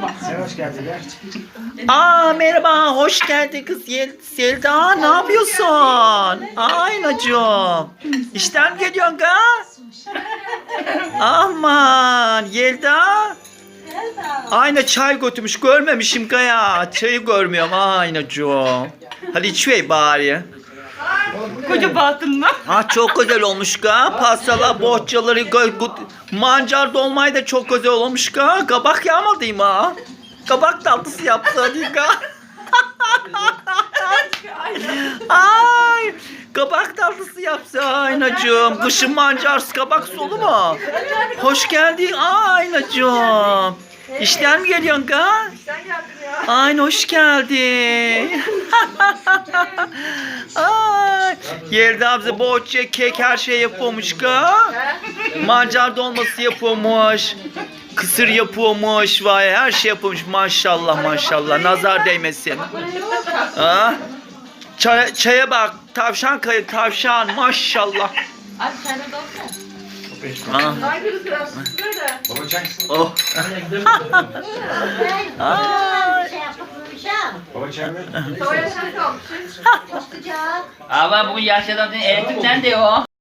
Hoş. Aa merhaba, hoş geldin kız Yel Selda. Ne yapıyorsun? Aynacığım. İşten geliyorsun ga? Aman Yelda. Ayna çay götürmüş görmemişim gaya. Çayı görmüyorum aynacığım. Hadi içmeyi bari. Koca batınla. Ha çok güzel olmuş ga. Pastalar, bohçaları, gö- gö- mancar dolmayı da çok güzel olmuş ga. Kabak yağmadı mı ha? Kabak tatlısı yaptı ga. Ay, kabak tatlısı yapsa aynacığım. Kışın mancar kabak solu mu? Hoş geldin aynacığım. İşten mi geliyorsun ga? Ay hoş geldin. Ay, Yelda bize bohça, kek her şey yapıyormuş ga. Mancar dolması yapıyormuş. Kısır yapıyormuş vay her şey yapıyormuş maşallah maşallah nazar değmesin. Ha? Çay, çaya bak tavşan kayı tavşan maşallah. Abi sen de olsun. Ha. Baba çay. Oh. Şey? Çok sıcak. Ama bugün yaşlı adam elektrik nerede o?